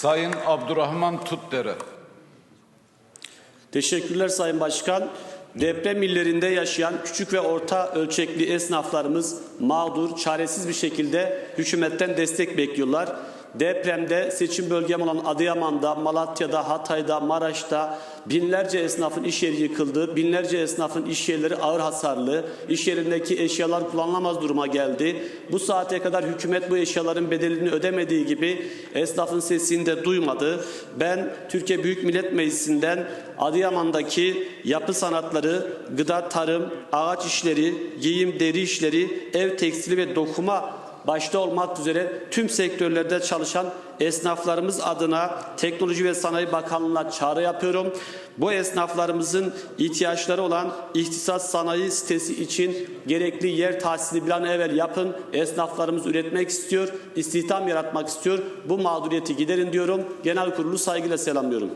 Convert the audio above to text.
Sayın Abdurrahman Tutdere. Teşekkürler Sayın Başkan. Deprem illerinde yaşayan küçük ve orta ölçekli esnaflarımız mağdur, çaresiz bir şekilde hükümetten destek bekliyorlar. Depremde seçim bölgem olan Adıyaman'da, Malatya'da, Hatay'da, Maraş'ta binlerce esnafın iş yeri yıkıldı. Binlerce esnafın iş yerleri ağır hasarlı. İş yerindeki eşyalar kullanılamaz duruma geldi. Bu saate kadar hükümet bu eşyaların bedelini ödemediği gibi esnafın sesini de duymadı. Ben Türkiye Büyük Millet Meclisi'nden Adıyaman'daki yapı sanatları, gıda, tarım, ağaç işleri, giyim, deri işleri, ev tekstili ve dokuma başta olmak üzere tüm sektörlerde çalışan esnaflarımız adına Teknoloji ve Sanayi Bakanlığı'na çağrı yapıyorum. Bu esnaflarımızın ihtiyaçları olan ihtisas sanayi sitesi için gerekli yer tahsili bir an evvel yapın. Esnaflarımız üretmek istiyor, istihdam yaratmak istiyor. Bu mağduriyeti giderin diyorum. Genel kurulu saygıyla selamlıyorum.